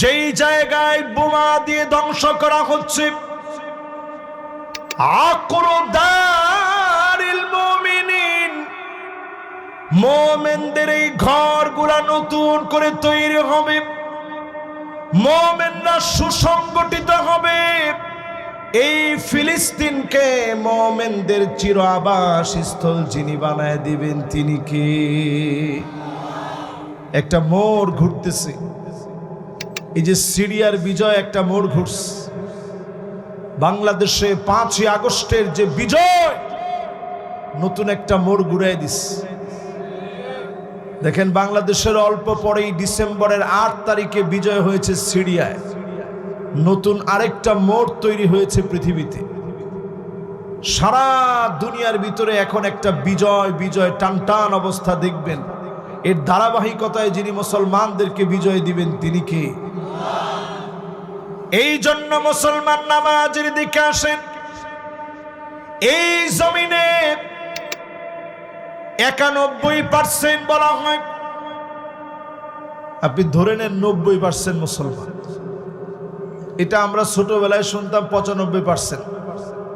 যেই জায়গায় বোমা দিয়ে ধ্বংস করা হচ্ছে মোমেনদের এই ঘরগুলা নতুন করে তৈরি হবে, মোমেনরা সুসংগঠিত হবে। এই ফিলিস্তিনকে মোমেনদের চির আবাস স্থল যিনি বানায় দিবেন, তিনি কে? একটা মোড় ঘুরতেছে। এই যে সিরিয়ার বিজয় একটা মোড় ঘুরছে। বাংলাদেশে পাঁচই আগস্টের যে বিজয়, নতুন একটা মোড় ঘুরাই দিস দেখেন, বাংলাদেশের অল্প পরেই ডিসেম্বরের আট তারিখে বিজয় হয়েছে সিরিয়ায়। নতুন আরেকটা মোড় তৈরি হয়েছে পৃথিবীতে। সারা দুনিয়ার ভিতরে এখন একটা বিজয় বিজয় টান টান অবস্থা দেখবেন। এর ধারাবাহিকতায় যিনি মুসলমানদেরকে বিজয় দিবেন, তিনি কে? এই জন্য মুসলমান নামাজের দিকে আসেন। এই জমিনে একানব্বই পার্সেন্ট বলা হয়। আপনি ধরে নেন নব্বই পার্সেন্ট মুসলমান। এটা আমরা ছোটবেলায় শুনতাম পঁচানব্বই পার্সেন্ট